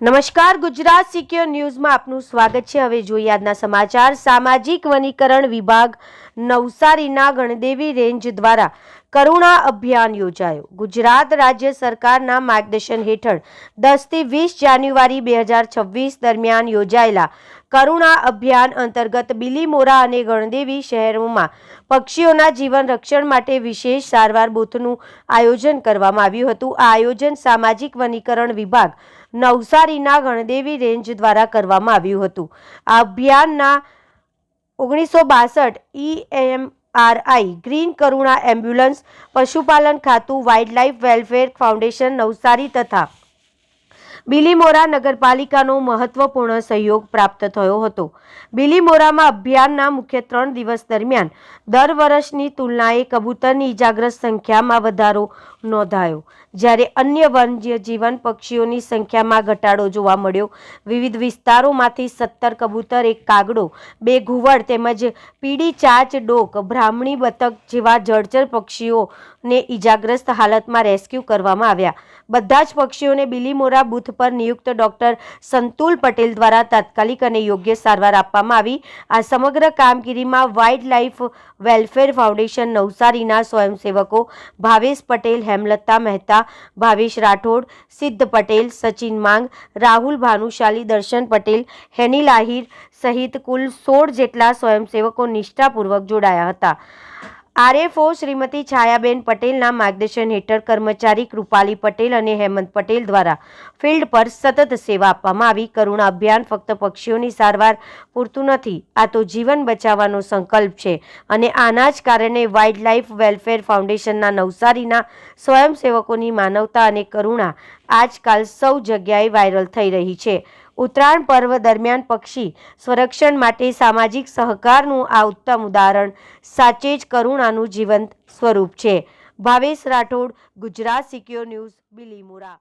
નમસ્કાર, ગુજરાત સિક્યોર ન્યૂઝમાં આપનું સ્વાગત છે. હવે જોઈએ આજના સમાચાર. સામાજિક વનીકરણ વિભાગ નવસારીના ગણદેવી રેન્જ દ્વારા કરુણા અભિયાન યોજાયો. ગુજરાત રાજ્ય સરકારના માર્ગદર્શન હેઠળ દસથી વીસ જાન્યુઆરી બે હજાર છવ્વીસ દરમિયાન યોજાયેલા કરુણા અભિયાન અંતર્ગત બિલીમોરા અને ગણદેવી શહેરોમાં પક્ષીઓના જીવન રક્ષણ માટે વિશેષ સારવાર બૂથનું આયોજન કરવામાં આવ્યું હતું. આ આયોજન સામાજિક વનીકરણ વિભાગ નવસારીના ગણદેવી રેન્જ દ્વારા કરવામાં આવ્યું હતું. આ અભિયાનના ઓગણીસો બાસઠ ઈએમઆરઆઈ ગ્રીન કરુણા એમ્બ્યુલન્સ પશુપાલન ખાતું વાઇલ્ડલાઇફ વેલફેર ફાઉન્ડેશન નવસારી તથા બિલીમોરા નગરપાલિકાનો મહત્વપૂર્ણ સહયોગ પ્રાપ્ત થયો હતો. બિલીમોરામાં અભિયાનના મુખ્ય ત્રણ દિવસ દરમિયાન દર વર્ષની તુલનાએ કબૂતરની ઇજાગ્રસ્ત સંખ્યામાં વધારો નોંધાયો. જ્યારે અન્ય વન્ય જીવન પક્ષીઓની સંખ્યામાં ઘટાડો જોવા મળ્યો. વિવિધ વિસ્તારોમાંથી સત્તર કબૂતર, એક કાગડો, બે ઘુવડ તેમજ પીડી ચાચ ડોક, બ્રાહ્મણી બતક જેવા જળચર પક્ષીઓને ઇજાગ્રસ્ત હાલતમાં રેસ્ક્યુ કરવામાં આવ્યા. બધા જ પક્ષીઓને બિલીમોરા બૂથ પર નિયુક્ત ડોક્ટર સંતુલ પટેલ દ્વારા તાત્કાલિક અને યોગ્ય સારવાર આપવામાં આવી. આ સમગ્ર કામગીરીમાં વાઇલ્ડ લાઇફ વેલફેર ફાઉન્ડેશન નવસારીના સ્વયંસેવકો ભાવેશ પટેલ, હેમલતા મહેતા, ભાવેશ રાઠોડ, સિદ્ધ પટેલ, સચિન માંગ, રાહુલ ભાનુશાલી, દર્શન પટેલ હેનિલ આહિર સહિત કુલ સોળ જેટલા સ્વયંસેવકો નિષ્ઠાપૂર્વક જોડાયા હતા. આરએફઓ શ્રીમતી છાયાબેન પટેલના માર્ગદર્શન હેઠળ કર્મચારી કૃપાલી પટેલ અને હેમંત પટેલ દ્વારા ફિલ્ડ પર સતત સેવા આપવામાં આવી. કરુણા અભિયાન ફક્ત પક્ષીઓની સારવાર પૂરતું નથી, આ તો જીવન બચાવવાનો સંકલ્પ છે અને આના જ કારણે વાઇલ્ડ લાઇફ વેલફેર ફાઉન્ડેશનના નવસારીના સ્વયંસેવકોની માનવતા અને કરુણા આજકાલ સૌ જગ્યાએ વાયરલ થઈ રહી છે. ઉત્તરાયણ પર્વ દરમિયાન પક્ષી સંરક્ષણ માટે સામાજિક સહકારનું આ ઉત્તમ ઉદાહરણ સાચે જ કરુણાનું જીવંત સ્વરૂપ છે. Bhavesh Rathod, Gujarat secure news, Bilimora.